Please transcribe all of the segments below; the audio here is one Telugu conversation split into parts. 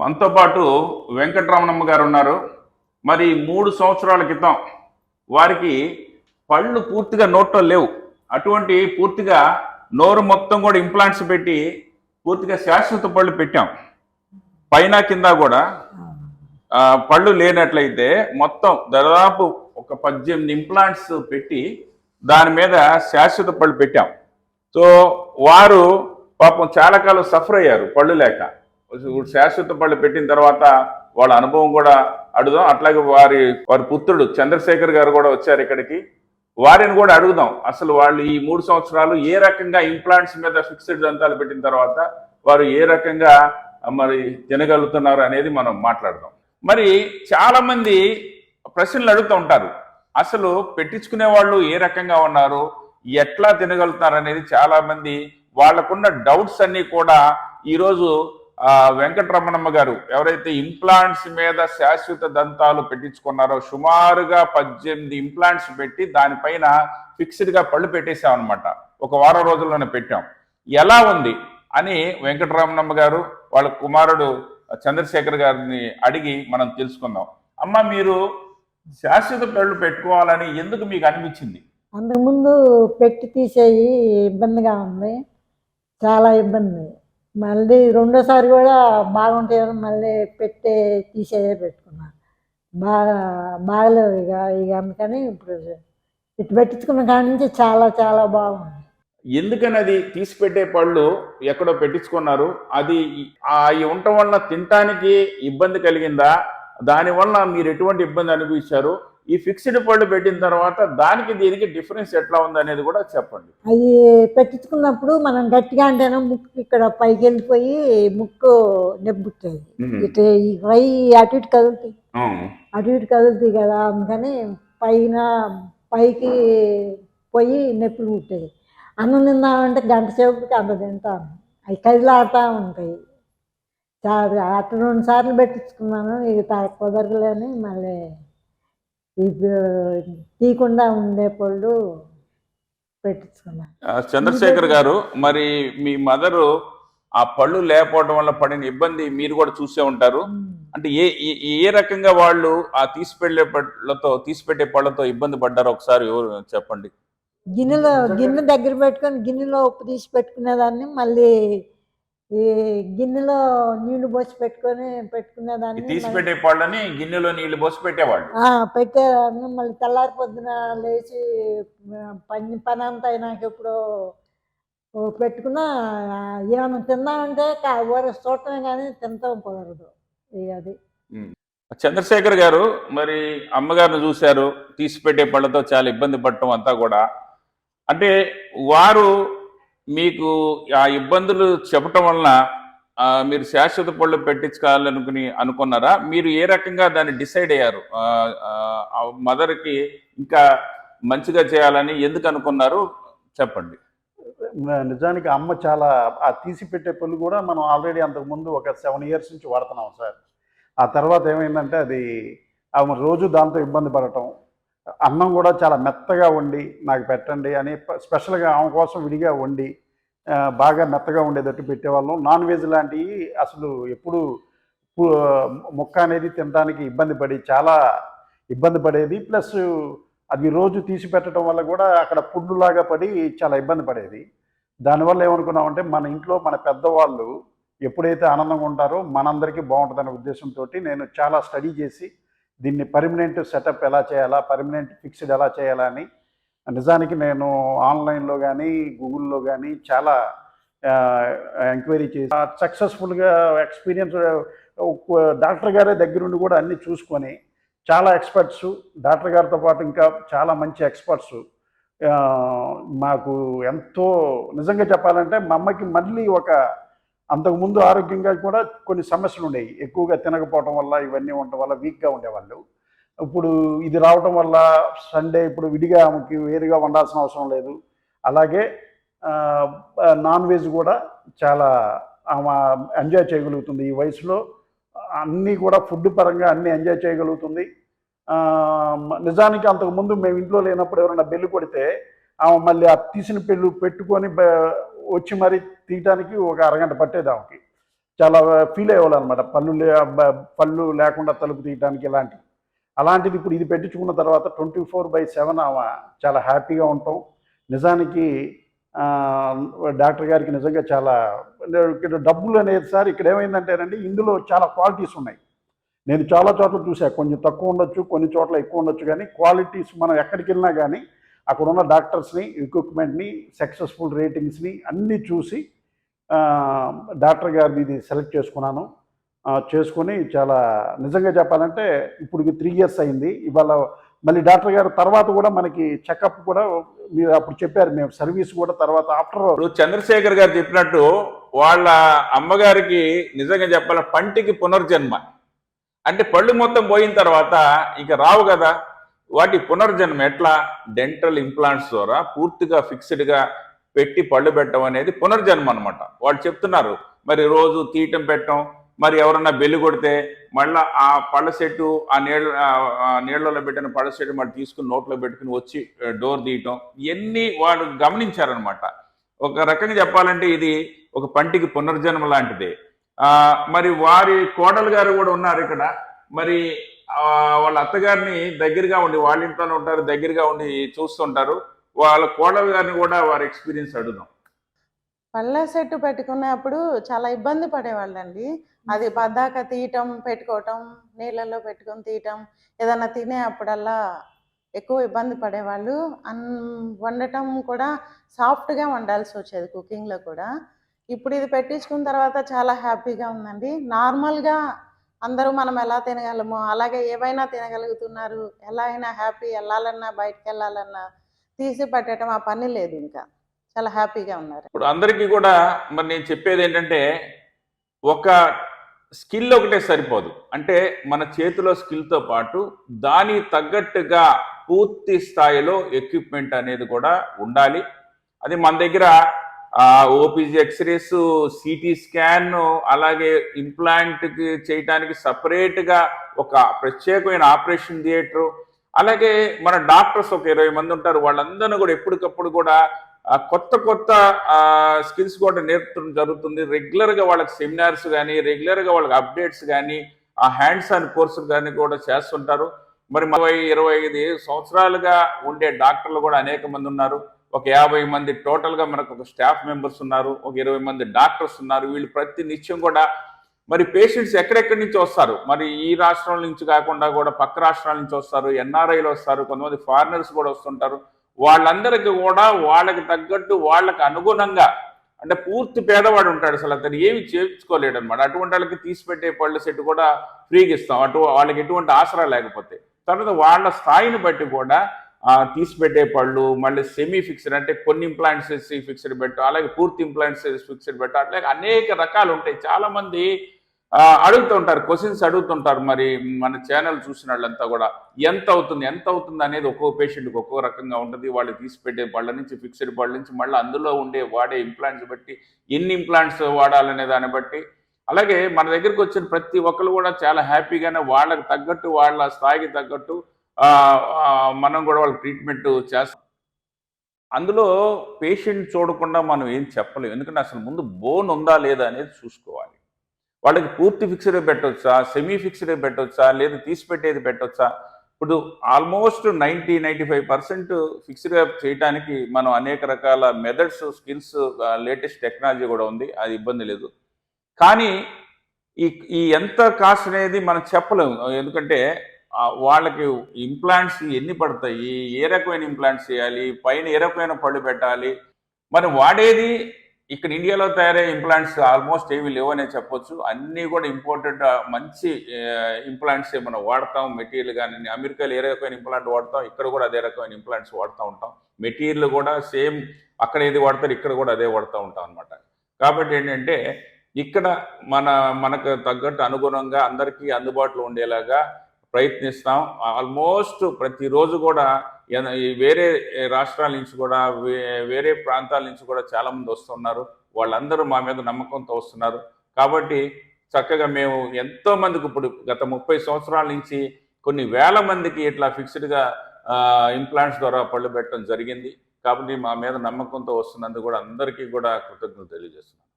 మనతో పాటు వెంకటరమణమ్మ గారు ఉన్నారు. మరి మూడు సంవత్సరాల క్రితం వారికి పళ్ళు పూర్తిగా నోట్లో లేవు. అటువంటి పూర్తిగా నోరు మొత్తం కూడా ఇంప్లాంట్స్ పెట్టి పూర్తిగా శాశ్వత పళ్ళు పెట్టాం. పైన కింద కూడా పళ్ళు లేనట్లయితే మొత్తం దాదాపు ఒక పద్దెనిమిది ఇంప్లాంట్స్ పెట్టి దాని మీద శాశ్వత పళ్ళు పెట్టాం. సో వారు పాపం చాలా కాలం సఫర్ అయ్యారు పళ్ళు లేక. శాశ్వత పళ్ళు పెట్టిన తర్వాత వాళ్ళ అనుభవం కూడా అడుగుదాం. అట్లాగే వారి వారి పుత్రుడు చంద్రశేఖర్ గారు కూడా వచ్చారు ఇక్కడికి. వారిని కూడా అడుగుదాం. అసలు వాళ్ళు ఈ మూడు సంవత్సరాలు ఏ రకంగా ఇంప్లాంట్స్ మీద ఫిక్స్డ్ దంతాలు పెట్టిన తర్వాత వారు ఏ రకంగా మరి తినగలుగుతున్నారు అనేది మనం మాట్లాడదాం. మరి చాలామంది ప్రశ్నలు అడుగుతూ ఉంటారు. అసలు పెట్టించుకునే వాళ్ళు ఏ రకంగా ఉన్నారు? ఎట్లా తినగలుగుతున్నారు అనేది చాలామంది వాళ్ళకున్న డౌట్స్ అన్నీ కూడా ఈరోజు వెంకటరమణమ్మ గారు ఎవరైతే ఇంప్లాంట్స్ మీద శాశ్వత దంతాలు పెట్టించుకున్నారో సుమారుగా పద్దెనిమిది ఇంప్లాంట్స్ పెట్టి దానిపైన ఫిక్స్డ్గా పళ్ళు పెట్టేశాం అనమాట ఒక వారం రోజుల్లోనే పెట్టాం. ఎలా ఉంది అని వెంకటరమణమ్మ గారు వాళ్ళ కుమారుడు చంద్రశేఖర్ గారిని అడిగి మనం తెలుసుకుందాం. అమ్మ మీరు శాశ్వత పళ్ళు పెట్టుకోవాలని ఎందుకు మీకు అనిపించింది? అంతకుముందు పెట్టి తీసేయి ఇబ్బందిగా ఉంది. చాలా ఇబ్బంది. మళ్ళీ రెండోసారి కూడా బాగుంటాయని మళ్ళీ పెట్టే తీసేయే పెట్టుకున్నా. బాగా బాగలేవు ఇక ఇక అందుకని ఇప్పుడు ఇటు పెట్టించుకున్న కాడి నుంచి చాలా చాలా బాగుంది. ఎందుకని అది తీసి పెట్టే పళ్ళు ఎక్కడో పెట్టించుకున్నారు? అది అవి ఉండటం వల్ల తినటానికి ఇబ్బంది కలిగిందా? దానివల్ల మీరు ఎటువంటి ఇబ్బంది అనిపించారు ఈ ఫిక్స్డ్ పళ్ళు పెట్టిన తర్వాత దానికి దీనికి డిఫరెన్స్ ఎట్లా ఉంది అనేది కూడా చెప్పండి. అవి పెట్టించుకున్నప్పుడు మనం గట్టిగా అంటేనే ముక్కు ఇక్కడ పైకి వెళ్ళిపోయి ముక్కు నెబ్బుతుంది ఇటు ఈ పై అటు ఇటు కదులుతాయి. అటు ఇటు కదులుతాయి కదా అందుకని పైన పైకి పోయి నొప్పులు పుట్టాయి అన్నం తిందామంటే గంట సేపుకి అంత తింటాను అవి కదిలాడుతూ ఉంటాయి. చాలా అటు రెండు సార్లు పెట్టించుకున్నాను ఇక కుదరలేని మళ్ళీ తీయకుండా ఉండే పళ్ళు పెట్టించుకున్నాను. చంద్రశేఖర్ గారు మరి మీ మదరు ఆ పళ్ళు లేకపోవడం వల్ల పడిన ఇబ్బంది మీరు కూడా చూసే ఉంటారు. అంటే ఏ ఏ- రకంగా వాళ్ళు ఆ తీసిపెట్టే పళ్ళతో తీసిపెట్టే పళ్ళతో ఇబ్బంది పడ్డారో ఒకసారి ఎవరు చెప్పండి? గిన్నెలో గిన్నె దగ్గర పెట్టుకొని గిన్నెలో ఉప్పు తీసి పెట్టుకునేదాన్ని మళ్ళీ ఈ గిన్నెలో నీళ్ళు పోసి పెట్టుకొని ఈ పెట్టుకునేదాన్ని తీసి పెట్టే పళ్ళని గిన్నెలో నీళ్ళు పోసి పెట్టేవాళ్ళు. పెట్టేదాన్ని మళ్ళీ తెల్లారి పొద్దున లేచి పని పని అంతా అయినాక ఎప్పుడు ఓ పెట్టుకున్నా ఏమైనా తిందామంటే కా- ఊర చూడటమే కానీ తింటాం కుదరదు. ఇక అది. చంద్రశేఖర్ గారు మరి అమ్మగారిని చూశారు తీసి పెట్టే పళ్ళతో చాలా ఇబ్బంది పడటం అంతా కూడా. అంటే వారు మీకు ఆ ఇబ్బందులు చెప్పటం వలన మీరు శాశ్వత పళ్ళు పెట్టించుకోవాలనుకుని అనుకున్నారా? మీరు ఏ రకంగా దాన్ని డిసైడ్ అయ్యారు? మదర్కి ఇంకా మంచిగా చేయాలని ఎందుకు అనుకున్నారు? చెప్పండి. నిజానికి అమ్మ చాలా ఆ తీసి పెట్టే పళ్ళు కూడా మనం ఆల్రెడీ అంతకుముందు ఒక సెవెన్ ఇయర్స్ నుంచి వాడుతున్నాం సార్. ఆ తర్వాత ఏమైందంటే అది ఆమె రోజు దాంతో ఇబ్బంది పడటం అన్నం కూడా చాలా మెత్తగా వండి నాకు పెట్టండి అని స్పెషల్గా ఆమె కోసం విడిగా వండి బాగా మెత్తగా ఉండేటట్టు పెట్టేవాళ్ళం. నాన్ వెజ్ లాంటివి అసలు ఎప్పుడు ముక్క అనేది తినడానికి ఇబ్బంది పడి చాలా ఇబ్బంది పడేది. ప్లస్ అది రోజు తీసి పెట్టడం వల్ల కూడా అక్కడ పుండులాగా పడి చాలా ఇబ్బంది పడేది. దానివల్ల ఏమనుకున్నామంటే మన ఇంట్లో మన పెద్దవాళ్ళు ఎప్పుడైతే ఆనందంగా ఉంటారో మనందరికీ బాగుంటుందనే ఉద్దేశంతో నేను చాలా స్టడీ చేసి దీన్ని పర్మనెంట్ సెటప్ ఎలా చేయాలా పర్మనెంట్ ఫిక్స్డ్ ఎలా చేయాలా అని. నిజానికి నేను ఆన్లైన్లో కానీ గూగుల్లో కానీ చాలా ఎంక్వైరీ చేసి సక్సెస్ఫుల్గా ఎక్స్పీరియన్స్ డాక్టర్ గారే దగ్గరుండి కూడా అన్ని చూసుకొని చాలా ఎక్స్పర్ట్స్ డాక్టర్ గారితో పాటు ఇంకా చాలా మంచి ఎక్స్పర్ట్స్ మాకు ఎంతో నిజంగా చెప్పాలంటే మా అమ్మకి మళ్ళీ ఒక అంతకుముందు ఆరోగ్యంగా కూడా కొన్ని సమస్యలు ఉండేవి. ఎక్కువగా తినకపోవటం వల్ల ఇవన్నీ ఉండటం వల్ల వీక్గా ఉండేవాళ్ళు. ఇప్పుడు ఇది రావటం వల్ల సండే ఇప్పుడు విడిగా ఆమెకి వేరుగా వండాల్సిన అవసరం లేదు. అలాగే నాన్ వెజ్ కూడా చాలా ఆమె ఎంజాయ్ చేయగలుగుతుంది. ఈ వయసులో అన్నీ కూడా ఫుడ్ పరంగా అన్నీ ఎంజాయ్ చేయగలుగుతుంది. నిజానికి అంతకుముందు మేము ఇంట్లో లేనప్పుడు ఎవరైనా బెల్లు కొడితే ఆమె మళ్ళీ ఆ తీసిన పెళ్ళు పెట్టుకొని వచ్చి మరి తీయటానికి ఒక అరగంట పట్టేది ఆమెకి. చాలా ఫీల్ అయ్యేవాళ్ళు పళ్ళు లే పళ్ళు లేకుండా తలుపు తీయటానికి ఇలాంటివి అలాంటిది ఇప్పుడు ఇది పెట్టించుకున్న తర్వాత ట్వంటీ ఫోర్ బై సెవెన్ ఆమె చాలా హ్యాపీగా ఉంటాం. నిజానికి డాక్టర్ గారికి నిజంగా చాలా ఇక్కడ డబ్బులు అనేది సార్ ఇక్కడ ఏమైందంటేనండి ఇందులో చాలా క్వాలిటీస్ ఉన్నాయి. నేను చాలా చోట్ల చూసా కొంచెం తక్కువ ఉండొచ్చు కొన్ని చోట్ల ఎక్కువ ఉండొచ్చు కానీ క్వాలిటీస్ మనం ఎక్కడికి వెళ్ళినా కానీ అక్కడ ఉన్న డాక్టర్స్ని ఎక్విప్మెంట్ని సక్సెస్ఫుల్ రేటింగ్స్ని అన్నీ చూసి డాక్టర్ గారిని ఇది సెలెక్ట్ చేసుకున్నాను. చేసుకొని చాలా నిజంగా చెప్పాలంటే ఇప్పుడు త్రీ ఇయర్స్ అయింది. ఇవాళ మళ్ళీ డాక్టర్ గారు తర్వాత కూడా మనకి చెకప్ కూడా మీరు అప్పుడు చెప్పారు మేము సర్వీస్ కూడా తర్వాత ఆఫ్టర్ చంద్రశేఖర్ గారు చెప్పినట్టు వాళ్ళ అమ్మగారికి నిజంగా చెప్పాల పంటికి పునర్జన్మ. అంటే పళ్ళు మొత్తం పోయిన తర్వాత ఇక రావు కదా. వాటి పునర్జన్మ ఎట్లా? డెంటల్ ఇంప్లాంట్స్ ద్వారా పూర్తిగా ఫిక్స్డ్గా పెట్టి పళ్ళు పెట్టడం అనేది పునర్జన్మ అనమాట వాళ్ళు చెప్తున్నారు మరి రోజు తీయటం పెట్టడం మరి ఎవరన్నా బెల్లి కొడితే మళ్ళా ఆ పళ్ళ చెట్టు ఆ నీళ్ళ ఆ నీళ్ళలో పెట్టిన పళ్ళ చెట్టు మరి తీసుకుని నోట్లో పెట్టుకుని వచ్చి డోర్ తీయటం ఇవన్నీ వాళ్ళు గమనించారనమాట ఒక రకంగా చెప్పాలంటే ఇది ఒక పంటికి పునర్జన్మ లాంటిదే. మరి వారి కోడలు గారు కూడా ఉన్నారు ఇక్కడ. మరి వాళ్ళ అత్తగారిని దగ్గరగా ఉండి వాళ్ళ ఇంట్లోనే ఉంటారు దగ్గరగా ఉండి చూస్తుంటారు. వాళ్ళ కోడలు గారిని కూడా వారి ఎక్స్పీరియన్స్ అడుగుదాం. పళ్ళ సెట్టు పెట్టుకున్నప్పుడు చాలా ఇబ్బంది పడేవాళ్ళండి. అది బద్దాక తీయటం పెట్టుకోవటం నీళ్ళల్లో పెట్టుకొని తీయటం ఏదైనా తినే అప్పుడల్లా ఎక్కువ ఇబ్బంది పడేవాళ్ళు. అన్ వండటం కూడా సాఫ్ట్గా వండాల్సి వచ్చేది కుకింగ్లో కూడా. ఇప్పుడు ఇది పెట్టించుకున్న తర్వాత చాలా హ్యాపీగా ఉందండి. నార్మల్గా అందరూ మనం ఎలా తినగలమో అలాగే ఏవైనా తినగలుగుతున్నారు ఎలా అయినా హ్యాపీ వెళ్ళాలన్నా బయటకు వెళ్ళాలన్నా తీసి పట్టడం ఆ పని లేదు ఇంకా. చాలా హ్యాపీగా ఉన్నారు. ఇప్పుడు అందరికీ కూడా మరి నేను చెప్పేది ఏంటంటే ఒక స్కిల్ ఒకటే సరిపోదు. అంటే మన చేతిలో స్కిల్తో పాటు దానికి తగ్గట్టుగా పూర్తి స్థాయిలో ఎక్విప్మెంట్ అనేది కూడా ఉండాలి. అది మన దగ్గర ఓపీజీ ఎక్స్రేస్ సిటీ స్కాన్ అలాగే ఇంప్లాంట్ చేయటానికి సపరేట్గా ఒక ప్రత్యేకమైన ఆపరేషన్ థియేటర్ అలాగే మన డాక్టర్స్ ఒక ఇరవై మంది ఉంటారు. వాళ్ళందరూ కూడా ఎప్పటికప్పుడు కూడా కొత్త కొత్త స్కిల్స్ కూడా నేర్పడం జరుగుతుంది. రెగ్యులర్గా వాళ్ళకి సెమినార్స్ కానీ రెగ్యులర్గా వాళ్ళకి అప్డేట్స్ కానీ ఆ హ్యాండ్స్ ఆన్ కోర్సులు కానీ కూడా చేస్తుంటారు. మరి ఇరవై ఇరవై ఐదు సంవత్సరాలుగా ఉండే డాక్టర్లు కూడా అనేక మంది ఉన్నారు. ఒక యాభై మంది టోటల్గా మనకు ఒక స్టాఫ్ మెంబర్స్ ఉన్నారు ఒక ఇరవై మంది డాక్టర్స్ ఉన్నారు వీళ్ళు ప్రతి నిత్యం కూడా మరి పేషెంట్స్ ఎక్కడెక్కడి నుంచి వస్తారు? మరి ఈ రాష్ట్రం నుంచి కాకుండా కూడా పక్క రాష్ట్రాల నుంచి వస్తారు ఎన్ఆర్ఐలు వస్తారు కొంతమంది ఫారినర్స్ కూడా వస్తుంటారు. వాళ్ళందరికీ కూడా వాళ్ళకి తగ్గట్టు వాళ్ళకి అనుగుణంగా అంటే పూర్తి పేదవాడు ఉంటాడు అసలు అతను ఏమి చేయించుకోలేడు అనమాట అటువంటి వాళ్ళకి తీసిపెట్టే పళ్ళు సెట్ కూడా ఫ్రీగా ఇస్తాం. అటు వాళ్ళకి ఎటువంటి ఆసరా లేకపోతే. తర్వాత వాళ్ళ స్థాయిని బట్టి కూడా తీసిపెట్టే పళ్ళు మళ్ళీ సెమీ ఫిక్స్డ్ అంటే కొన్ని ఇంప్లాంట్స్ వేసి ఫిక్స్డ్ పెట్టు అలాగే పూర్తి ఇంప్లాంట్స్ వేసి ఫిక్స్డ్ పెట్టు అట్లాగే అనేక రకాలు ఉంటాయి. చాలా మంది అడుగుతుంటారు క్వశ్చన్స్ అడుగుతుంటారు మరి మన ఛానల్ చూసిన వాళ్ళంతా కూడా. ఎంత అవుతుంది ఎంత అవుతుంది అనేది ఒక్కో పేషెంట్కి ఒక్కో రకంగా ఉంటుంది. వాళ్ళు తీసిపెట్టే పళ్ళ నుంచి ఫిక్స్డ్ పళ్ళ నుంచి మళ్ళీ అందులో ఉండే వాడే ఇంప్లాంట్స్ బట్టి ఎన్ని ఇంప్లాంట్స్ వాడాలనే దాన్ని బట్టి. అలాగే మన దగ్గరికి వచ్చిన ప్రతి ఒక్కరు కూడా చాలా హ్యాపీగానే వాళ్ళకి తగ్గట్టు వాళ్ళ స్థాయికి తగ్గట్టు మనం కూడా వాళ్ళకి ట్రీట్మెంట్ చేస్తాం. అందులో పేషెంట్ చూడకుండా మనం ఏం చెప్పలేము ఎందుకంటే అసలు ముందు బోన్ ఉందా లేదా అనేది చూసుకోవాలి. వాళ్ళకి పూర్తి ఫిక్స్డ్ పెట్టొచ్చా? సెమీ ఫిక్స్డ్ పెట్టొచ్చా? లేదా తీసి పెట్టేది పెట్టొచ్చా? ఇప్పుడు almost ninety ninety five percent ఫిక్స్డ్గా చేయడానికి మనం అనేక రకాల మెథడ్స్ స్కిల్స్ లేటెస్ట్ టెక్నాలజీ కూడా ఉంది. అది ఇబ్బంది లేదు. కానీ ఈ ఈ ఎంత కాస్ట్ అనేది మనం చెప్పలేము ఎందుకంటే వాళ్ళకి ఇంప్లాంట్స్ ఎన్ని పడతాయి? ఏ రకమైన ఇంప్లాంట్స్ చేయాలి? పైన ఏ రకమైన పళ్ళు పెట్టాలి? మరి వాడేది ఇక్కడ ఇండియాలో తయారయ్యే ఇంప్లాంట్స్ ఆల్మోస్ట్ ఏవి లేవనే చెప్పొచ్చు. అన్నీ కూడా ఇంపోర్టెడ్ మంచి ఇంప్లాంట్స్ మనం వాడతాం. మెటీరియల్ కానీ అమెరికాలో ఏ రకమైన ఇంప్లాంట్ వాడతాం? ఇక్కడ కూడా అదే రకమైన ఇంప్లాంట్స్ వాడుతూ ఉంటాం. మెటీరియల్ కూడా సేమ్ అక్కడ ఏది వాడతారు ఇక్కడ కూడా అదే వాడుతూ ఉంటాం అనమాట కాబట్టి ఏంటంటే ఇక్కడ మన మనకు తగ్గట్టు అనుగుణంగా అందరికీ అందుబాటులో ఉండేలాగా ప్రయత్నిస్తాం. ఆల్మోస్ట్ ప్రతిరోజు కూడా వేరే రాష్ట్రాల నుంచి కూడా వేరే ప్రాంతాల నుంచి కూడా చాలామంది వస్తున్నారు. వాళ్ళందరూ మా మీద నమ్మకంతో వస్తున్నారు. కాబట్టి చక్కగా మేము ఎంతో మందికి ఇప్పుడు గత ముప్పై సంవత్సరాల నుంచి కొన్ని వేల మందికి ఇట్లా ఫిక్స్డ్గా ఇంప్లాంట్స్ ద్వారా పళ్ళు పెట్టడం జరిగింది. కాబట్టి మా మీద నమ్మకంతో వస్తున్నందుకు కూడా అందరికీ కూడా కృతజ్ఞతలు తెలియజేస్తున్నాను.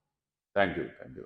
Thank you thank you